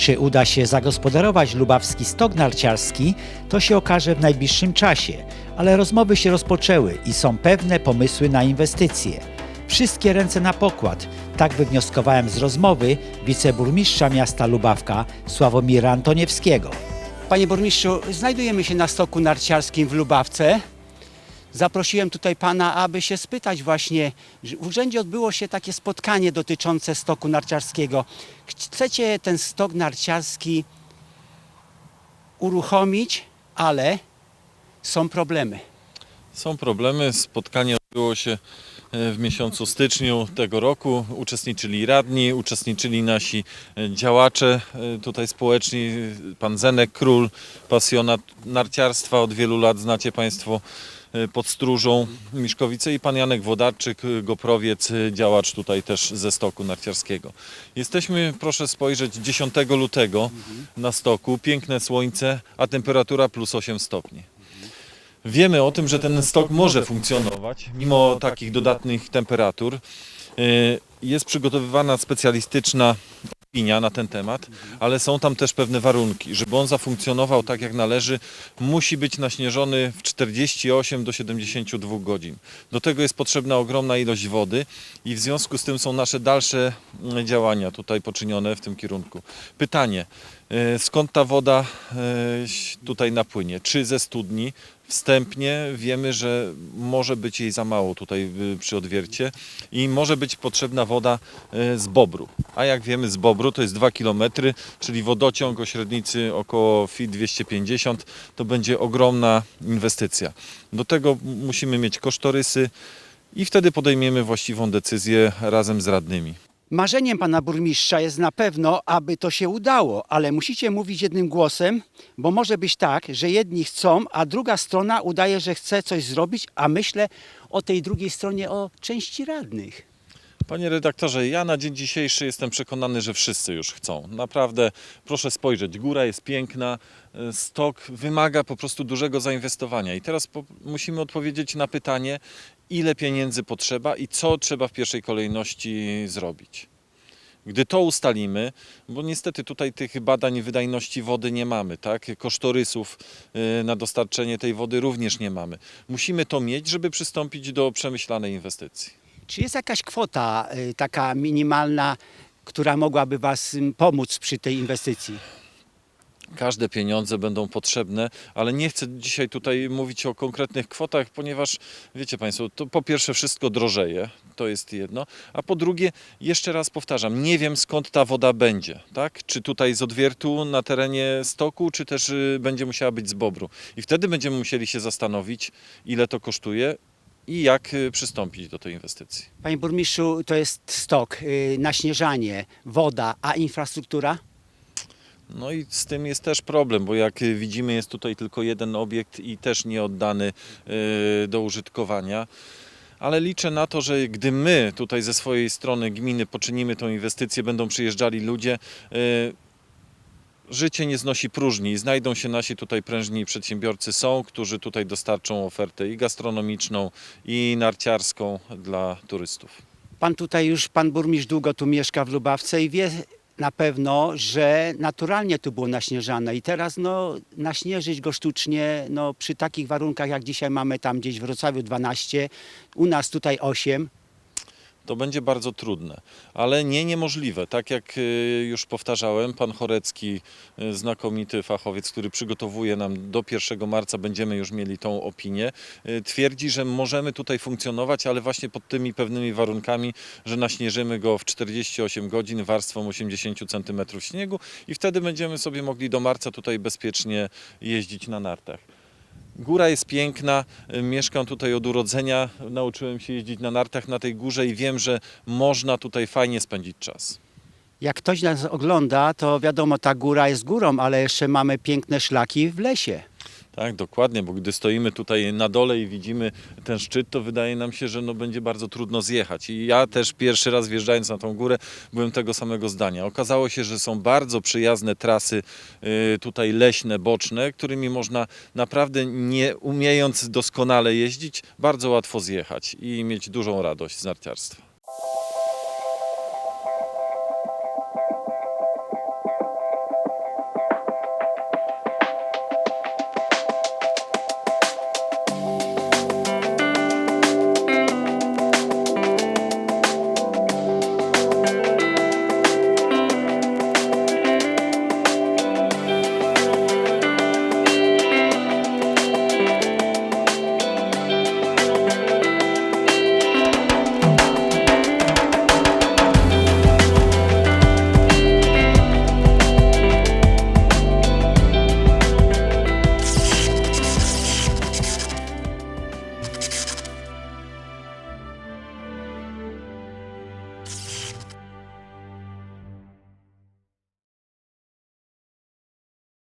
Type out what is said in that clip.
Czy uda się zagospodarować lubawski stok narciarski, to się okaże w najbliższym czasie, ale rozmowy się rozpoczęły i są pewne pomysły na inwestycje. Wszystkie ręce na pokład, tak wywnioskowałem z rozmowy wiceburmistrza miasta Lubawka Sławomira Antoniewskiego. Panie burmistrzu, znajdujemy się na stoku narciarskim w Lubawce. Zaprosiłem tutaj pana, aby się spytać właśnie, w urzędzie odbyło się takie spotkanie dotyczące stoku narciarskiego. Chcecie ten stok narciarski uruchomić, ale są problemy. Są problemy. Spotkanie odbyło się e, w miesiącu styczniu tego roku. Uczestniczyli radni, uczestniczyli nasi e, działacze e, tutaj społeczni. Pan Zenek Król, pasjonat narciarstwa od wielu lat, znacie Państwo pod Stróżą Miszkowice i pan Janek Wodarczyk, e, Goprowiec, e, działacz tutaj też ze stoku narciarskiego. Jesteśmy, proszę spojrzeć, 10 lutego na stoku. Piękne słońce, a temperatura plus 8 stopni. Wiemy o tym, że ten stok może funkcjonować mimo takich dodatnych temperatur. Jest przygotowywana specjalistyczna opinia na ten temat, ale są tam też pewne warunki. Żeby on zafunkcjonował tak jak należy, musi być naśnieżony w 48 do 72 godzin. Do tego jest potrzebna ogromna ilość wody i w związku z tym są nasze dalsze mm, działania tutaj poczynione w tym kierunku. Pytanie, y, skąd ta woda y, tutaj napłynie? Czy ze studni? Wstępnie wiemy, że może być jej za mało tutaj y, przy odwiercie i może być potrzebna woda y, z Bobru. A jak wiemy z Bobru to jest 2 km, czyli wodociąg o średnicy około FIT 250 to będzie ogromna inwestycja. Do tego musimy mieć kosztorysy i wtedy podejmiemy właściwą decyzję razem z radnymi. Marzeniem pana burmistrza jest na pewno, aby to się udało, ale musicie mówić jednym głosem, bo może być tak, że jedni chcą, a druga strona udaje, że chce coś zrobić, a myślę o tej drugiej stronie, o części radnych. Panie redaktorze, ja na dzień dzisiejszy jestem przekonany, że wszyscy już chcą. Naprawdę, proszę spojrzeć, góra jest piękna, e, stok wymaga po prostu dużego zainwestowania. I teraz musimy odpowiedzieć na pytanie, ile pieniędzy potrzeba i co trzeba w pierwszej kolejności zrobić. Gdy to ustalimy, bo niestety tutaj tych badań wydajności wody nie mamy, tak? kosztorysów e, na dostarczenie tej wody również nie mamy. Musimy to mieć, żeby przystąpić do przemyślanej inwestycji. Czy jest jakaś kwota y, taka minimalna, która mogłaby was pomóc przy tej inwestycji? Każde pieniądze będą potrzebne, ale nie chcę dzisiaj tutaj mówić o konkretnych kwotach, ponieważ wiecie Państwo, to po pierwsze wszystko drożeje, to jest jedno, a po drugie, jeszcze raz powtarzam, nie wiem skąd ta woda będzie, tak? Czy tutaj z odwiertu na terenie stoku, czy też y, będzie musiała być z Bobru. I wtedy będziemy musieli się zastanowić, ile to kosztuje i jak y, przystąpić do tej inwestycji. Panie burmistrzu, to jest stok, y, naśnieżanie, woda, a infrastruktura? No i z tym jest też problem, bo jak y, widzimy jest tutaj tylko jeden obiekt i też nie oddany y, do użytkowania. Ale liczę na to, że gdy my tutaj ze swojej strony gminy poczynimy tą inwestycję, będą przyjeżdżali ludzie, y, życie nie znosi próżni znajdą się nasi tutaj prężni przedsiębiorcy są, którzy tutaj dostarczą ofertę i gastronomiczną, i narciarską dla turystów. Pan tutaj już, pan burmistrz długo tu mieszka w Lubawce i wie na pewno, że naturalnie tu było naśnieżane i teraz no, naśnieżyć go sztucznie no, przy takich warunkach jak dzisiaj mamy tam gdzieś w Wrocławiu 12, u nas tutaj 8, To będzie bardzo trudne, ale nie niemożliwe. Tak jak y, już powtarzałem, pan Chorecki, y, znakomity fachowiec, który przygotowuje nam do 1 marca, będziemy już mieli tą opinię, y, twierdzi, że możemy tutaj funkcjonować, ale właśnie pod tymi pewnymi warunkami, że naśnieżymy go w 48 godzin warstwą 80 cm śniegu i wtedy będziemy sobie mogli do marca tutaj bezpiecznie jeździć na nartach. Góra jest piękna, mieszkam tutaj od urodzenia, nauczyłem się jeździć na nartach na tej górze i wiem, że można tutaj fajnie spędzić czas. Jak ktoś nas ogląda, to wiadomo, ta góra jest górą, ale jeszcze mamy piękne szlaki w lesie. Tak, dokładnie, bo gdy stoimy tutaj na dole i widzimy ten szczyt, to wydaje nam się, że no będzie bardzo trudno zjechać. I ja też pierwszy raz wjeżdżając na tą górę byłem tego samego zdania. Okazało się, że są bardzo przyjazne trasy y, tutaj leśne, boczne, którymi można naprawdę nie umiejąc doskonale jeździć, bardzo łatwo zjechać i mieć dużą radość z narciarstwa.